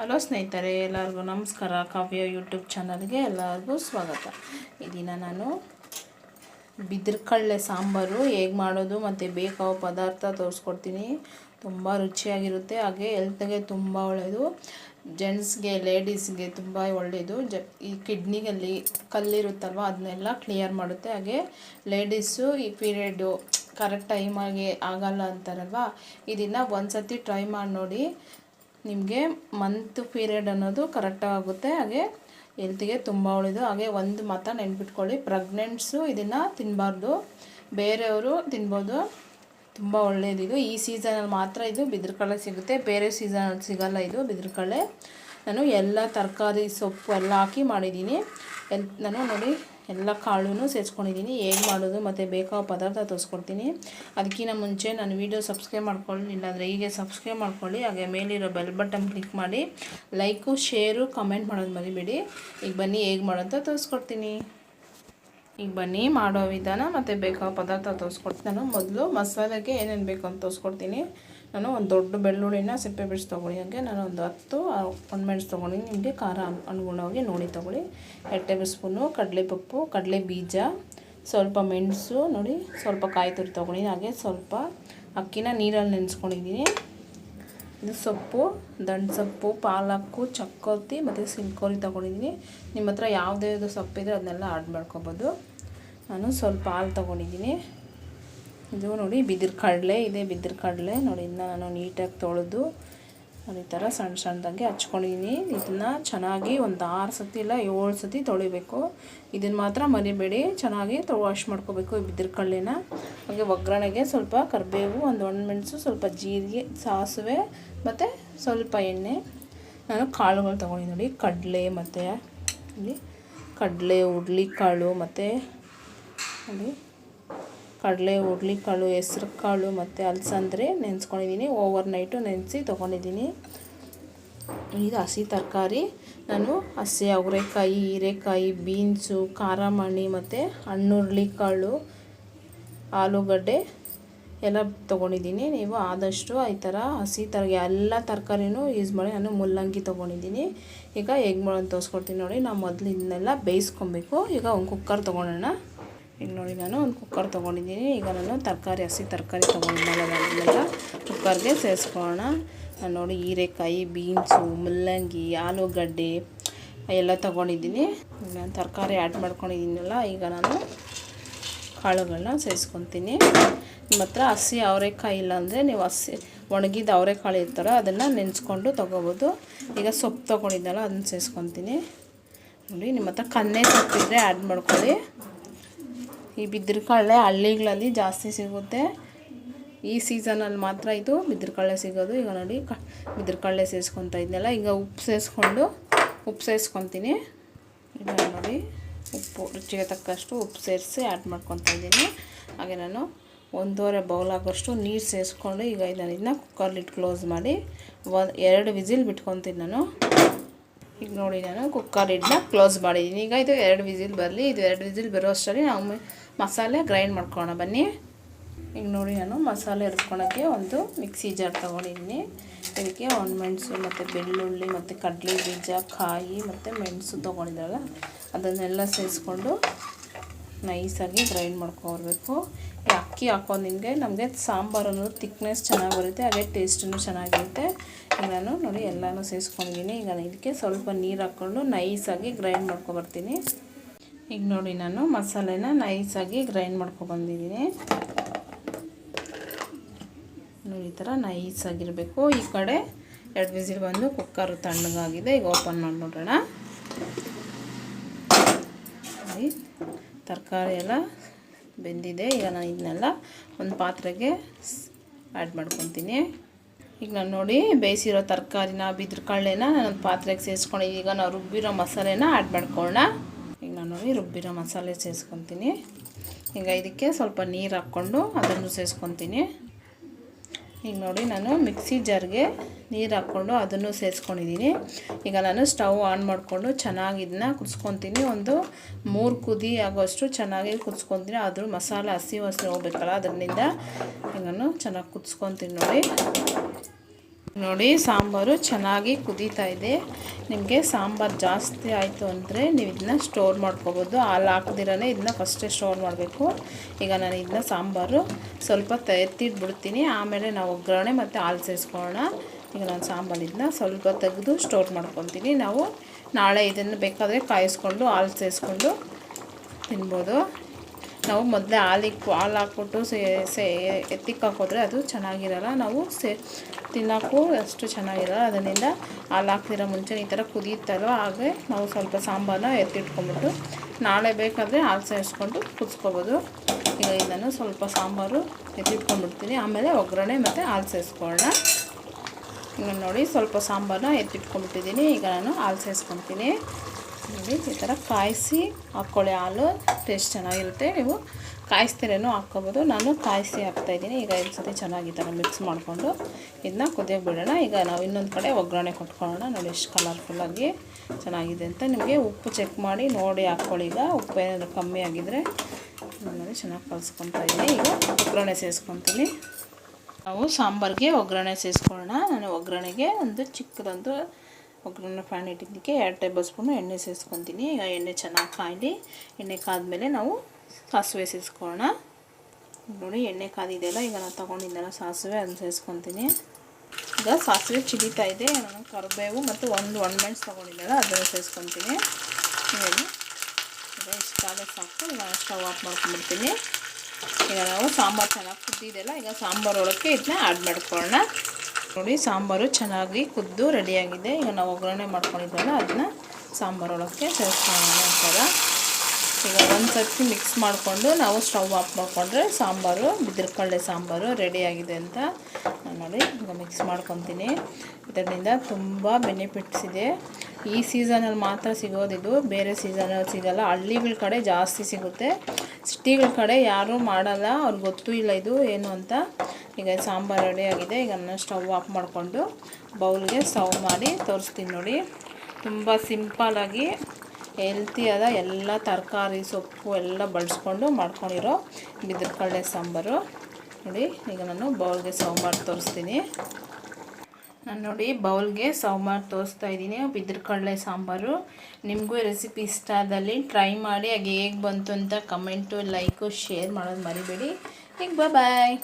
Hello ಸ್ನೇಹಿತರೆ, ಎಲ್ಲರಿಗೂ ನಮಸ್ಕಾರ. ಕಾವ್ಯ ಯೂಟ್ಯೂಬ್ ಚಾನಲ್ಗೆ ಎಲ್ಲರಿಗೂ ಸ್ವಾಗತ. ಈ ದಿನ ನಾನು ಬಿದಿರ್ಕಳ್ಳೆ ಸಾಂಬಾರು ಹೇಗೆ ಮಾಡೋದು ಮತ್ತು ಬೇಕಾಗೋ ಪದಾರ್ಥ ತೋರಿಸ್ಕೊಡ್ತೀನಿ. ತುಂಬ ರುಚಿಯಾಗಿರುತ್ತೆ, ಹಾಗೆ ಹೆಲ್ತ್ಗೆ ತುಂಬ ಒಳ್ಳೆಯದು ಜೆಂಟ್ಸ್ಗೆ ಲೇಡೀಸ್ಗೆ ತುಂಬ ಒಳ್ಳೆಯದು ಜ, ಈ ಕಿಡ್ನಿಗಲ್ಲಿ ಕಲ್ಲಿರುತ್ತಲ್ವ, ಅದನ್ನೆಲ್ಲ ಕ್ಲಿಯರ್ ಮಾಡುತ್ತೆ. ಹಾಗೆ ಲೇಡೀಸು ಈ ಪೀರಿಯಡ್ಡು ಕರೆಕ್ಟ್ ಟೈಮಾಗಿ ಆಗಲ್ಲ ಅಂತಾರಲ್ವ ಇದನ್ನು ಒಂದು ಸತಿ ಟ್ರೈ ಮಾಡಿ ನೋಡಿ. ನಿಮಗೆ ಮಂತ್ ಪೀರಿಯಡ್ ಅನ್ನೋದು ಕರೆಕ್ಟಾಗಿ ಆಗುತ್ತೆ. ಹಾಗೆ ಹೆಲ್ತಿಗೆ ತುಂಬ ಒಳ್ಳೆಯದು ಹಾಗೆ ಒಂದು ಮಾತ್ರ ನೆನ್ಪಿಟ್ಕೊಳ್ಳಿ. ಪ್ರೆಗ್ನೆಂಟ್ಸು ಇದನ್ನು ತಿನ್ನಬಾರ್ದು ಬೇರೆಯವರು ತಿನ್ಬೋದು. ತುಂಬ ಒಳ್ಳೆಯದಿದು ಈ ಸೀಸನಲ್ಲಿ ಮಾತ್ರ ಇದು ಬಿದಿರುಕಳೆ ಸಿಗುತ್ತೆ. ಬೇರೆ ಸೀಸನಲ್ಲಿ ಸಿಗಲ್ಲ ಇದು ಬಿದಿರುಕಳೆ. ನಾನು ಎಲ್ಲ ತರಕಾರಿ ಸೊಪ್ಪು ಎಲ್ಲ ಹಾಕಿ ಮಾಡಿದ್ದೀನಿ. ಎಲ್ ನಾನು ನೋಡಿ ಎಲ್ಲ ಕಾಳು ಸೇರಿಸ್ಕೊಂಡಿದ್ದೀನಿ ಹೇಗೆ ಮಾಡೋದು ಮತ್ತು ಬೇಕಾದ ಪದಾರ್ಥ ತೋರಿಸ್ಕೊಡ್ತೀನಿ. ಅದಕ್ಕಿಂತ ಮುಂಚೆ ನಾನು ವೀಡಿಯೋ ಸಬ್ಸ್ಕ್ರೈಬ್ ಮಾಡ್ಕೊಳ್ಳಿ ಇಲ್ಲಾಂದರೆ ಹೀಗೆ ಸಬ್ಸ್ಕ್ರೈಬ್ ಮಾಡ್ಕೊಳ್ಳಿ. ಹಾಗೆ ಮೇಲಿರೋ ಬೆಲ್ ಬಟನ್ ಕ್ಲಿಕ್ ಮಾಡಿ. ಲೈಕು, ಶೇರು, ಕಮೆಂಟ್ ಮಾಡೋದು ಮರಿಬೇಡಿ. ಈಗ ಬನ್ನಿ ಹೇಗೆ ಮಾಡೋಂತ ತೋರಿಸ್ಕೊಡ್ತೀನಿ. ಈಗ ಬನ್ನಿ ಮಾಡೋ ವಿಧಾನ ಮತ್ತು ಬೇಕಾದ ಪದಾರ್ಥ ತೋರಿಸ್ಕೊಡ್ತೀನಿ. ನಾನು ಮೊದಲು ಮಸಾಲೆಗೆ ಏನೇನು ಬೇಕು ಅಂತ ತೋರಿಸ್ಕೊಡ್ತೀನಿ. ನಾನು ಒಂದು ದೊಡ್ಡ ಬೆಳ್ಳುಳ್ಳಿನ ಸಿಪ್ಪೆ ಬಿಡಿಸಿ ತೊಗೊಳ್ಳಿ ಹಾಗೆ, ನಾನು ಒಂದು ಹತ್ತು ಮೆಣಸು ತೊಗೊಳ್ಳಿ, ನಿಮಗೆ ಖಾರ ಅನ್- ಅನುಗುಣವಾಗಿ ನೋಡಿ ತೊಗೊಳ್ಳಿ. ಎರಡು ಟೇಬಲ್ ಸ್ಪೂನು ಕಡಲೆಪಪ್ಪು ಕಡಲೆ ಬೀಜ ಸ್ವಲ್ಪ ಮೆಣಸು ನೋಡಿ, ಸ್ವಲ್ಪ ಕಾಯಿ ತುರಿ ತೊಗೊಳ್ಳಿ. ಹಾಗೆ ಸ್ವಲ್ಪ ಅಕ್ಕಿನ ನೀರಲ್ಲಿ ನೆನೆಸ್ಕೊಂಡಿದ್ದೀನಿ. ಇದು ಸೊಪ್ಪು, ದಂಡು ಸೊಪ್ಪು, ಪಾಲಕ್ಕು, ಚಕ್ಕೋತಿ ಮತ್ತು ಸಿಲ್ಕೋರಿ ತೊಗೊಂಡಿದ್ದೀನಿ. ನಿಮ್ಮ ಹತ್ರ ಯಾವುದೇ ಸೊಪ್ಪಿದ್ರೆ ಅದನ್ನೆಲ್ಲ ಆಡ್ ಮಾಡ್ಕೋಬೋದು. ನಾನು ಸ್ವಲ್ಪ ಹಾಲು ತೊಗೊಂಡಿದ್ದೀನಿ. ಇದು ನೋಡಿ, ಬಿದಿರು ಕಡಲೆ ಇದೆ, ಬಿದಿರು ಕಡಲೆ. ನೋಡಿ, ಇದನ್ನ ನಾನು ನೀಟಾಗಿ ತೊಳೆದು ಈ ಥರ ಸಣ್ಣ ಸಣ್ಣದಾಗಿ ಹಚ್ಕೊಂಡಿದ್ದೀನಿ ಇದನ್ನ ಚೆನ್ನಾಗಿ ಒಂದು ಆರು ಸತಿ ಇಲ್ಲ, ಏಳು ಸತಿ ತೊಳಿಬೇಕು. ಇದನ್ನು ಮಾತ್ರ ಮರಿಬೇಡಿ. ಚೆನ್ನಾಗಿ ತೊ ವಾಶ್ ಮಾಡ್ಕೋಬೇಕು ಬಿದಿರು ಕಡಲೆನ. ಹಾಗೆ ಒಗ್ಗರಣೆಗೆ ಸ್ವಲ್ಪ ಕರಿಬೇವು, ಒಂದು ಒಣಮೆಣಸು, ಸ್ವಲ್ಪ ಜೀರಿಗೆ, ಸಾಸಿವೆ, ಮತ್ತು ಸ್ವಲ್ಪ ಎಣ್ಣೆ. ನಾನು ಕಾಳುಗಳು ತೊಗೊಂಡಿದ್ದೀನಿ ನೋಡಿ, ಕಡಲೆ ಮತ್ತು ಇಲ್ಲಿ ಕಡಲೆ, ಹುರ್ಳಿಕಾಳು ಮತ್ತು, ನೋಡಿ. ಕಡಲೆ, ಹುರ್ಳಿಕಾಳು ಹೆಸ್ರು ಕಾಳು ಮತ್ತು ಅಲಸಂದ್ರೆ ನೆನೆಸ್ಕೊಂಡಿದ್ದೀನಿ ಓವರ್ ನೈಟು ನೆನೆಸಿ ತೊಗೊಂಡಿದ್ದೀನಿ ಇದು ಹಸಿ ತರಕಾರಿ. ನಾನು ಹಸಿ ಅವರೆಕಾಯಿ, ಹೀರೆಕಾಯಿ, ಬೀನ್ಸು ಖಾರ ಮಣಿ ಮತ್ತು ಹಣ್ಣುರುಳಿಕಾಳು, ಆಲೂಗಡ್ಡೆ ಎಲ್ಲ ತೊಗೊಂಡಿದ್ದೀನಿ ನೀವು ಆದಷ್ಟು ಈ ಥರ ಹಸಿ ತರ ಎಲ್ಲ ತರಕಾರಿನೂ ಯೂಸ್ ಮಾಡಿ ನಾನು ಮುಲ್ಲಂಗಿ ತೊಗೊಂಡಿದ್ದೀನಿ ಈಗ ಹೇಗೆ ಮಾಡೋದು ತೋರಿಸ್ಕೊಡ್ತೀನಿ ನೋಡಿ. ನಾವು ಮೊದಲು ಬೇಯಿಸ್ಕೊಬೇಕು. ಈಗ ಒಂದು ಕುಕ್ಕರ್ ತೊಗೊಳೋಣ ಈಗ ನೋಡಿ ನಾನು ಒಂದು ಕುಕ್ಕರ್ ತೊಗೊಂಡಿದ್ದೀನಿ. ಈಗ ನಾನು ತರಕಾರಿ, ಹಸಿ ತರಕಾರಿ ಅದನ್ನೆಲ್ಲ ಕುಕ್ಕರ್ಗೆ ಸೇರಿಸ್ಕೊಳ್ಳೋಣ. ನಾನು ನೋಡಿ ಹೀರೆಕಾಯಿ ಬೀನ್ಸು ಮುಲ್ಲಂಗಿ, ಆಲೂಗಡ್ಡೆ ಎಲ್ಲ ತೊಗೊಂಡಿದ್ದೀನಿ. ನಾನು ತರಕಾರಿ ಆ್ಯಡ್ ಮಾಡ್ಕೊಂಡಿದ್ದೀನಲ್ಲ, ಈಗ ನಾನು ಕಾಳುಗಳನ್ನ ಸೇರಿಸ್ಕೊತೀನಿ. ನಿಮ್ಮ ಹತ್ರ ಹಸಿ ಅವರೆಕಾಯಿ ಇಲ್ಲಾಂದರೆ ನೀವು ಹಸಿ ಒಣಗಿದ ಅವರೆಕಾಳು ಇರ್ತಾರೋ ಅದನ್ನು ನೆನೆಸ್ಕೊಂಡು ತೊಗೋಬೋದು. ಈಗ ಸೊಪ್ಪು ತೊಗೊಂಡಿದ್ದಲ್ಲ, ಅದನ್ನು ಸೇರಿಸ್ಕೊತೀನಿ. ನೋಡಿ, ನಿಮ್ಮ ಹತ್ರ ಕನ್ನೆ ಸೊಪ್ಪಿದ್ರೆ ಆ್ಯಡ್ ಮಾಡ್ಕೊಳ್ಳಿ. ಈ ಬಿದಿರುಕಳ್ಳೆ ಹಳ್ಳಿಗಳಲ್ಲಿ ಜಾಸ್ತಿ ಸಿಗುತ್ತೆ. ಈ ಸೀಸನಲ್ಲಿ ಮಾತ್ರ ಇದು ಬಿದಿರುಕಳ್ಳೆ ಸಿಗೋದು. ಈಗ ನೋಡಿ, ಕ ಬಿದಿರುಕಳ್ಳೆ ಸೇರಿಸ್ಕೊತಾ ಇದ್ನಲ್ಲ, ಈಗ ಉಪ್ಪು ಸೇರಿಸ್ಕೊಂಡು, ಉಪ್ಪು ಸೇರಿಸ್ಕೊತೀನಿ. ಈಗ ನೋಡಿ, ಉಪ್ಪು, ರುಚಿಗೆ ತಕ್ಕಷ್ಟು ಉಪ್ಪು ಸೇರಿಸಿ ಆ್ಯಡ್ ಮಾಡ್ಕೊತಾ ಇದ್ದೀನಿ. ಹಾಗೆ ನಾನು ಒಂದೂವರೆ ಬೌಲ್ ಆಗೋಷ್ಟು ನೀರು ಸೇರಿಸ್ಕೊಂಡು ಈಗ ನಾನು ಇದನ್ನ ಕುಕ್ಕರ್ಲಿಟ್ಟು ಕ್ಲೋಸ್ ಮಾಡಿ, ಒಂದು ಎರಡು ವಿಸಿಲ್ ಬಿಟ್ಕೊತೀನಿ ನಾನು. ಈಗ ನೋಡಿ ನಾನು ಕುಕ್ಕರ್ ಇಡ್ನ ಕ್ಲೋಸ್ ಮಾಡಿದ್ದೀನಿ. ಈಗ ಇದು ಎರಡು ವಿಸಿಲ್ ಬರಲಿ. ಇದು ಎರಡು ವಿಸಿಲ್ ಬರೋ ಅಷ್ಟರಲ್ಲಿ ನಾವು ಮಸಾಲೆ ಗ್ರೈಂಡ್ ಮಾಡ್ಕೋಣ ಬನ್ನಿ. ಈಗ ನೋಡಿ ನಾನು ಮಸಾಲೆ ಎರ್ಕೊಳೋಕ್ಕೆ ಒಂದು ಮಿಕ್ಸಿ ಜಾರ್ ತೊಗೊಂಡಿದ್ದೀನಿ. ಇದಕ್ಕೆ ಒಂದು ಮೆಣಸು ಮತ್ತು ಬೆಳ್ಳುಳ್ಳಿ ಮತ್ತು ಕಡಲೆ ಬೀಜ, ಕಾಯಿ ಮತ್ತು ಮೆಣಸು ತೊಗೊಂಡಿದ್ದಾಗ ಅದನ್ನೆಲ್ಲ ಸೇರಿಸ್ಕೊಂಡು ನೈಸಾಗಿ ಗ್ರೈಂಡ್ ಮಾಡ್ಕೊಬರ್ಬೇಕು ಈ ಅಕ್ಕಿ ಹಾಕೊಂಡು ನಿಮಗೆ ನಮಗೆ ಸಾಂಬಾರು ಅನ್ನೋದು ತಿಕ್ನೆಸ್ ಚೆನ್ನಾಗಿ ಬರುತ್ತೆ, ಹಾಗೆ ಟೇಸ್ಟೂ ಚೆನ್ನಾಗಿರುತ್ತೆ. ಈಗ ನಾನು ನೋಡಿ ಎಲ್ಲನೂ ಸೇರಿಸ್ಕೊಂಡಿದ್ದೀನಿ ಈಗ ಇದಕ್ಕೆ ಸ್ವಲ್ಪ ನೀರು ಹಾಕ್ಕೊಂಡು ನೈಸಾಗಿ ಗ್ರೈಂಡ್ ಮಾಡ್ಕೊಬರ್ತೀನಿ. ಈಗ ನೋಡಿ ನಾನು ಮಸಾಲೆನ ನೈಸಾಗಿ ಗ್ರೈಂಡ್ ಮಾಡ್ಕೊಬಂದಿದ್ದೀನಿ ನೋಡಿ ಈ ಥರ ನೈಸಾಗಿರಬೇಕು. ಈ ಕಡೆ ಎರಡು ವಿಸಿಲ್ ಬಂದು ಕುಕ್ಕರ್ ತಣ್ಣಗಾಗಿದೆ. ಈಗ ಓಪನ್ ಮಾಡಿ ನೋಡೋಣ ನೋಡಿ ತರಕಾರಿ ಎಲ್ಲ ಬೆಂದಿದೆ. ಈಗ ನಾನು ಇದನ್ನೆಲ್ಲ ಒಂದು ಪಾತ್ರೆಗೆ ಆ್ಯಡ್ ಮಾಡ್ಕೊತೀನಿ. ಈಗ ನಾನು ನೋಡಿ ಬೇಯಿಸಿರೋ ತರಕಾರಿನ, ಬಿದ್ರ ಕಳ್ಳೆನ ನಾನು ಪಾತ್ರೆಗೆ ಸೇರಿಸ್ಕೊಂಡು ಈಗ ನಾವು ರುಬ್ಬಿರೋ ಮಸಾಲೆನ ಆ್ಯಡ್ ಮಾಡ್ಕೊಳ್ಳೋಣ. ಈಗ ನಾನು ನೋಡಿ ರುಬ್ಬಿರೋ ಮಸಾಲೆ ಸೇರಿಸ್ಕೊತೀನಿ. ಈಗ ಇದಕ್ಕೆ ಸ್ವಲ್ಪ ನೀರು ಹಾಕ್ಕೊಂಡು ಅದನ್ನು ಸೇರಿಸ್ಕೊತೀನಿ. ಈಗ ನೋಡಿ. ನಾನು ಮಿಕ್ಸಿ ಜಾರ್ಗೆ ನೀರು ಹಾಕ್ಕೊಂಡು ಅದನ್ನು ಸೇರಿಸ್ಕೊಂಡಿದ್ದೀನಿ ಈಗ ನಾನು ಸ್ಟವ್ ಆನ್ ಮಾಡಿಕೊಂಡು ಚೆನ್ನಾಗಿ ಇದನ್ನ ಕುದಿಸ್ಕೊತೀನಿ. ಒಂದು ಮೂರು ಕುದಿ ಆಗೋಷ್ಟು ಚೆನ್ನಾಗಿ ಕುದಿಸ್ಕೊತೀನಿ. ಆದರೂ ಮಸಾಲೆ ಹಸಿ ಹಸಿ ಹೋಗ್ಬೇಕಲ್ಲ ಅದರಿಂದ ನಾನು ಚೆನ್ನಾಗಿ ಕುದಿಸ್ಕೊತೀನಿ ನೋಡಿ. ನೋಡಿ, ಸಾಂಬಾರು ಚೆನ್ನಾಗಿ ಕುದೀತಾ ಇದೆ. ನಿಮಗೆ ಸಾಂಬಾರು ಜಾಸ್ತಿ ಆಯಿತು ಅಂದರೆ ನೀವು ಇದನ್ನ ಸ್ಟೋರ್ ಮಾಡ್ಕೋಬೋದು. ಹಾಲು ಹಾಕ್ದಿರೇ ಇದನ್ನ ಫಸ್ಟೇ ಸ್ಟೋರ್ ಮಾಡಬೇಕು. ಈಗ ನಾನು ಇದನ್ನ ಸಾಂಬಾರು ಸ್ವಲ್ಪ ಎತ್ತಿಟ್ಬಿಡ್ತೀನಿ. ಆಮೇಲೆ ನಾವು ಒಗ್ಗರಣೆ ಮತ್ತು ಹಾಲು ಸೇರಿಸ್ಕೊಳ್ಳೋಣ. ಈಗ ನಾನು ಸಾಂಬಾರು ಇದನ್ನ ಸ್ವಲ್ಪ ತೆಗೆದು ಸ್ಟೋರ್ ಮಾಡ್ಕೊತೀನಿ. ನಾವು ನಾಳೆ ಇದನ್ನು ಬೇಕಾದರೆ ಕಾಯಿಸ್ಕೊಂಡು, ಹಾಲು ಸೇರಿಸ್ಕೊಂಡು ತಿನ್ಬೋದು. ನಾವು ಮೊದಲೇ ಹಾಲಿಕ್ಕು, ಹಾಲು ಹಾಕ್ಬಿಟ್ಟು ಸೇ ಸೇ ಎತ್ತಿಕ್ಕೆ ಅದು ಚೆನ್ನಾಗಿರಲ್ಲ. ನಾವು ಸೇ, ತಿನ್ನೋಕ್ಕೂ ಅಷ್ಟು ಚೆನ್ನಾಗಿರಲ್ಲ. ಅದರಿಂದ ಹಾಲು ಹಾಕ್ತಿರೋ ಮುಂಚೆ ಈ ಥರ ಕುದಿಯುತ್ತಲ್ವ ಹಾಗೆ ನಾವು ಸ್ವಲ್ಪ ಸಾಂಬಾರನ್ನ ಎತ್ತಿಟ್ಕೊಂಡ್ಬಿಟ್ಟು ನಾಳೆ ಬೇಕಾದರೆ ಹಾಲು ಸೇರಿಸ್ಕೊಂಡು ಕುದಿಸ್ಕೋಬೋದು. ಈಗ ಇದನ್ನು ಸ್ವಲ್ಪ ಸಾಂಬಾರು ಎತ್ತಿಟ್ಕೊಂಡ್ಬಿಡ್ತೀನಿ. ಆಮೇಲೆ ಒಗ್ಗರಣೆ ಮತ್ತು ಹಾಲು ಸೇರಿಸ್ಕೊಳ್ಳೋಣ. ಈಗ ನೋಡಿ ಸ್ವಲ್ಪ ಸಾಂಬಾರನ್ನ ಎತ್ತಿಟ್ಕೊಂಡ್ಬಿಟ್ಟಿದ್ದೀನಿ. ಈಗ ನಾನು ಹಾಲು ಸೇರಿಸ್ಕೊತೀನಿ. ನೋಡಿ, ಈ ಥರ ಕಾಯಿಸಿ ಹಾಕ್ಕೊಳ್ಳಿ ಹಾಲು. ಟೇಸ್ಟ್ ಚೆನ್ನಾಗಿರುತ್ತೆ. ನೀವು ಕಾಯಿಸ್ತಿರೇನೋ ಹಾಕ್ಕೋಬೋದು. ನಾನು ಕಾಯಿಸಿ ಹಾಕ್ತಾಯಿದ್ದೀನಿ ಈಗ ಒಂದು ಸತಿ ಚೆನ್ನಾಗಿ ಥರ ಮಿಕ್ಸ್ ಮಾಡಿಕೊಂಡು ಇದನ್ನ ಕುದಿಯೋಕೆ ಬಿಡೋಣ. ಈಗ ನಾವು ಇನ್ನೊಂದು ಕಡೆ ಒಗ್ಗರಣೆ ಕೊಟ್ಕೊಳ್ಳೋಣ. ನೋಡಿ, ಎಷ್ಟು ಕಲರ್ಫುಲ್ಲಾಗಿ ಚೆನ್ನಾಗಿದೆ ಅಂತ ನಿಮಗೆ ಉಪ್ಪು ಚೆಕ್ ಮಾಡಿ ನೋಡಿ ಹಾಕ್ಕೊಳ್ಳಿ. ಈಗ ಉಪ್ಪು ಏನಾದರೂ ಕಮ್ಮಿ ಆಗಿದ್ದರೆ ನೋಡಿ ಚೆನ್ನಾಗಿ ಕಲಿಸ್ಕೊತಾ ಇದ್ದೀನಿ. ಈಗ ಒಗ್ಗರಣೆ ಸೇರಿಸ್ಕೊತೀನಿ. ನಾವು ಸಾಂಬಾರಿಗೆ ಒಗ್ಗರಣೆ ಸೇರಿಸ್ಕೊಳ್ಳೋಣ. ನಾನು ಒಗ್ಗರಣೆಗೆ ಒಂದು ಚಿಕ್ಕದೊಂದು ಒಗ್ಗರಣೆ ಫ್ಯಾನ್ ಇಟ್ಟಿದ್ದಕ್ಕೆ ಎರಡು ಟೇಬಲ್ ಸ್ಪೂನು ಎಣ್ಣೆ ಸೇರಿಸ್ಕೊತೀನಿ. ಈಗ ಎಣ್ಣೆ ಚೆನ್ನಾಗಿ ಕಾಯಲಿ, ಎಣ್ಣೆ ಕಾದಮೇಲೆ ನಾವು ಸಾಸಿವೆ ಸೇರಿಸ್ಕೊಳ್ಳೋಣ. ನೋಡಿ, ಎಣ್ಣೆ ಕಾದಿದೆಯಲ್ಲ, ಈಗ ನಾನು ತೊಗೊಂಡಿದ್ದೆಲ್ಲ ಸಾಸಿವೆ ಅದನ್ನು ಸೇರಿಸ್ಕೊತೀನಿ. ಈಗ ಸಾಸಿವೆ ಚಿಡಿತಾ ಇದೆ. ನಾನು ಕರಿಬೇವು ಮತ್ತು ಒಂದು ಒಣಮೆಣಸು ತೊಗೊಂಡಿದ್ದೆಲ್ಲ ಅದನ್ನು ಸೇರಿಸ್ಕೊತೀನಿ. ಹೇಳಿ ಈಗ ಇಷ್ಟಾದರೆ ಸಾಕು. ಈಗ ಸ್ಟವ್ ಆಫ್ ಮಾಡ್ಕೊಂಡ್ಬಿಡ್ತೀನಿ. ಈಗ ನಾವು ಸಾಂಬಾರು ಚೆನ್ನಾಗಿ ಕುದ್ದಿದೆಯಲ್ಲ ಈಗ ಸಾಂಬಾರು ಒಳಕ್ಕೆ ಇದನ್ನ ಆ್ಯಡ್ ಮಾಡ್ಕೊಳ್ಳೋಣ. ನೋಡಿ, ಸಾಂಬಾರು ಚೆನ್ನಾಗಿ ಕುದ್ದು ರೆಡಿಯಾಗಿದೆ. ಈಗ ನಾವು ಒಗ್ಗರಣೆ ಮಾಡ್ಕೊಂಡಿದ್ದೆಲ್ಲ, ಅದನ್ನ ಸಾಂಬಾರು ಒಳಕ್ಕೆ ಸೇರಿಸ್ಕೊಳ್ಳೋಣ ಒಂಥರ ಈಗ ಒಂದು ಸರ್ತಿ ಮಿಕ್ಸ್ ಮಾಡಿಕೊಂಡು ನಾವು ಸ್ಟವ್ ಆಫ್ ಮಾಡಿಕೊಂಡ್ರೆ ಸಾಂಬಾರು, ಬಿದಿರ್ಕಳ್ಳೆ ಸಾಂಬಾರು ರೆಡಿಯಾಗಿದೆ ಅಂತ ನಾನು ನೋಡಿ ಈಗ ಮಿಕ್ಸ್ ಮಾಡ್ಕೊತೀನಿ. ಇದರಿಂದ ತುಂಬ ಬೆನಿಫಿಟ್ಸ್ ಇದೆ. ಈ ಸೀಸನಲ್ಲಿ ಮಾತ್ರ ಸಿಗೋದಿದು, ಬೇರೆ ಸೀಸನಲ್ಲಿ ಸಿಗೋಲ್ಲ. ಹಳ್ಳಿಗಳ ಕಡೆ ಜಾಸ್ತಿ ಸಿಗುತ್ತೆ. ಸಿಟಿಗಳ ಕಡೆ ಯಾರೂ ಮಾಡಲ್ಲ, ಅವ್ರಿಗೆ ಗೊತ್ತೂ ಇಲ್ಲ ಇದು ಏನು ಅಂತ. ಈಗ ಸಾಂಬಾರು ರೆಡಿ ಆಗಿದೆ, ಈಗ ನಾನು ಸ್ಟವ್ ಆಫ್ ಮಾಡಿಕೊಂಡು ಬೌಲ್ಗೆ ಸ್ಟವ್ ಮಾಡಿ ತೋರಿಸ್ತೀನಿ ನೋಡಿ. ತುಂಬ ಸಿಂಪಲಾಗಿ ಹೆಲ್ತಿಯಾದ ಎಲ್ಲ ತರಕಾರಿ, ಸೊಪ್ಪು ಎಲ್ಲ ಬಳಸ್ಕೊಂಡು ಮಾಡ್ಕೊಂಡಿರೋ ಬಿದ್ರಕಳ್ಳೆ ಕಡಲೆ ಸಾಂಬಾರು. ನೋಡಿ, ಈಗ ನಾನು ಬೌಲ್ಗೆ ಸರ್ವ್ ಮಾಡಿ ತೋರಿಸ್ತೀನಿ. ನಾನು ನೋಡಿ ಬೌಲ್ಗೆ ಸಾಂಬಾರು ತೋರಿಸ್ತಾ ಇದ್ದೀನಿ ಬಿದ್ರ ಕಡಲೆ ಸಾಂಬಾರು. ನಿಮಗೂ ರೆಸಿಪಿ ಇಷ್ಟ ಆದಲ್ಲಿ ಟ್ರೈ ಮಾಡಿ, ಹಾಗೆ ಹೇಗೆ ಬಂತು ಅಂತ ಕಮೆಂಟು ಲೈಕು ಶೇರ್ ಮಾಡೋದು ಮರಿಬೇಡಿ. ಈಗ ಬಾಯ್